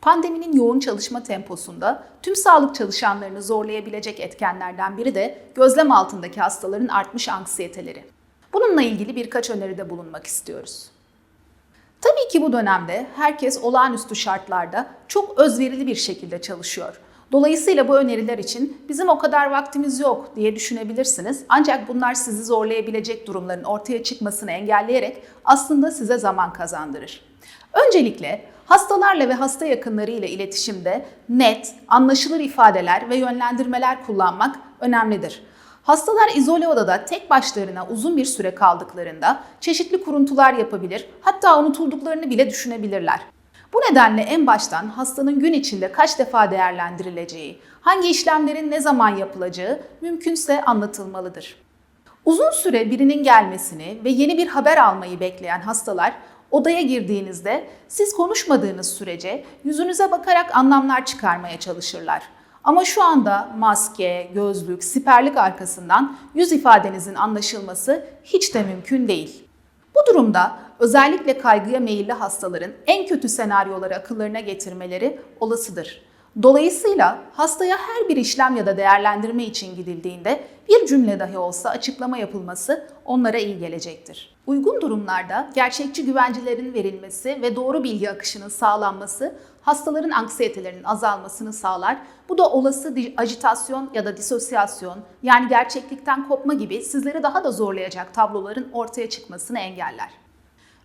Pandeminin yoğun çalışma temposunda tüm sağlık çalışanlarını zorlayabilecek etkenlerden biri de gözlem altındaki hastaların artmış anksiyeteleri. Bununla ilgili birkaç öneride bulunmak istiyoruz. Tabii ki bu dönemde herkes olağanüstü şartlarda çok özverili bir şekilde çalışıyor. Dolayısıyla bu öneriler için bizim o kadar vaktimiz yok diye düşünebilirsiniz. Ancak bunlar sizi zorlayabilecek durumların ortaya çıkmasını engelleyerek aslında size zaman kazandırır. Öncelikle hastalarla ve hasta yakınları ile iletişimde net, anlaşılır ifadeler ve yönlendirmeler kullanmak önemlidir. Hastalar izole odada tek başlarına uzun bir süre kaldıklarında çeşitli kuruntular yapabilir, hatta unutulduklarını bile düşünebilirler. Bu nedenle en baştan hastanın gün içinde kaç defa değerlendirileceği, hangi işlemlerin ne zaman yapılacağı mümkünse anlatılmalıdır. Uzun süre birinin gelmesini ve yeni bir haber almayı bekleyen hastalar odaya girdiğinizde siz konuşmadığınız sürece yüzünüze bakarak anlamlar çıkarmaya çalışırlar. Ama şu anda maske, gözlük, siperlik arkasından yüz ifadenizin anlaşılması hiç de mümkün değil. Bu durumda özellikle kaygıya meyilli hastaların en kötü senaryoları akıllarına getirmeleri olasıdır. Dolayısıyla hastaya her bir işlem ya da değerlendirme için gidildiğinde bir cümle dahi olsa açıklama yapılması onlara iyi gelecektir. Uygun durumlarda gerçekçi güvencelerin verilmesi ve doğru bilgi akışının sağlanması hastaların anksiyetelerinin azalmasını sağlar. Bu da olası ajitasyon ya da disosyasyon yani gerçeklikten kopma gibi sizleri daha da zorlayacak tabloların ortaya çıkmasını engeller.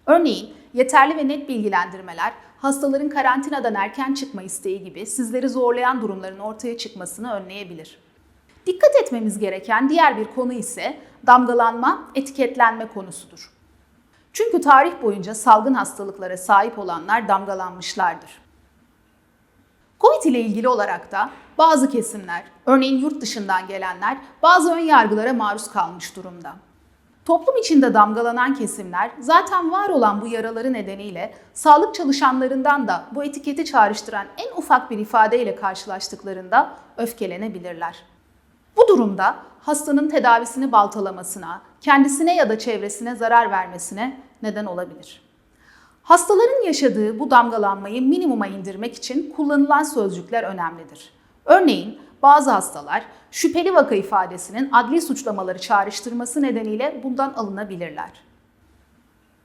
Örneğin yeterli ve net bilgilendirmeler, hastaların karantinadan erken çıkma isteği gibi sizleri zorlayan durumların ortaya çıkmasını önleyebilir. Dikkat etmemiz gereken diğer bir konu ise damgalanma, etiketlenme konusudur. Çünkü tarih boyunca salgın hastalıklara sahip olanlar damgalanmışlardır. Covid ile ilgili olarak da bazı kesimler, örneğin yurt dışından gelenler bazı ön yargılara maruz kalmış durumda. Toplum içinde damgalanan kesimler zaten var olan bu yaraları nedeniyle sağlık çalışanlarından da bu etiketi çağrıştıran en ufak bir ifadeyle karşılaştıklarında öfkelenebilirler. Bu durumda hastanın tedavisini baltalamasına, kendisine ya da çevresine zarar vermesine neden olabilir. Hastaların yaşadığı bu damgalanmayı minimuma indirmek için kullanılan sözcükler önemlidir. Örneğin bazı hastalar şüpheli vaka ifadesinin adli suçlamaları çağrıştırması nedeniyle bundan alınabilirler.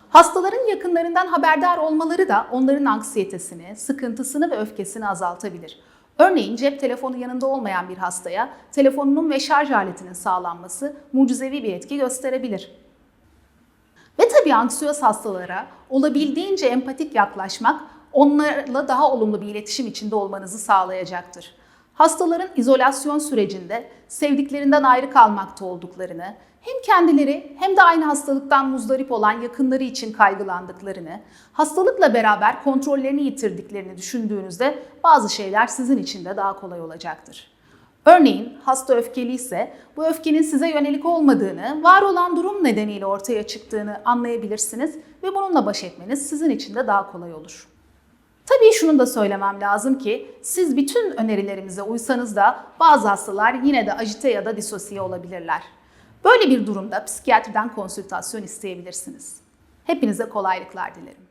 Hastaların yakınlarından haberdar olmaları da onların anksiyetesini, sıkıntısını ve öfkesini azaltabilir. Örneğin cep telefonu yanında olmayan bir hastaya telefonunun ve şarj aletinin sağlanması mucizevi bir etki gösterebilir. Ve tabii anksiyöz hastalara olabildiğince empatik yaklaşmak onlarla daha olumlu bir iletişim içinde olmanızı sağlayacaktır. Hastaların izolasyon sürecinde sevdiklerinden ayrı kalmakta olduklarını, hem kendileri hem de aynı hastalıktan muzdarip olan yakınları için kaygılandıklarını, hastalıkla beraber kontrollerini yitirdiklerini düşündüğünüzde bazı şeyler sizin için de daha kolay olacaktır. Örneğin hasta öfkeli ise bu öfkenin size yönelik olmadığını, var olan durum nedeniyle ortaya çıktığını anlayabilirsiniz ve bununla baş etmeniz sizin için de daha kolay olur. Tabii şunu da söylemem lazım ki siz bütün önerilerimize uysanız da bazı hastalar yine de ajite ya da disosiye olabilirler. Böyle bir durumda psikiyatriden konsültasyon isteyebilirsiniz. Hepinize kolaylıklar dilerim.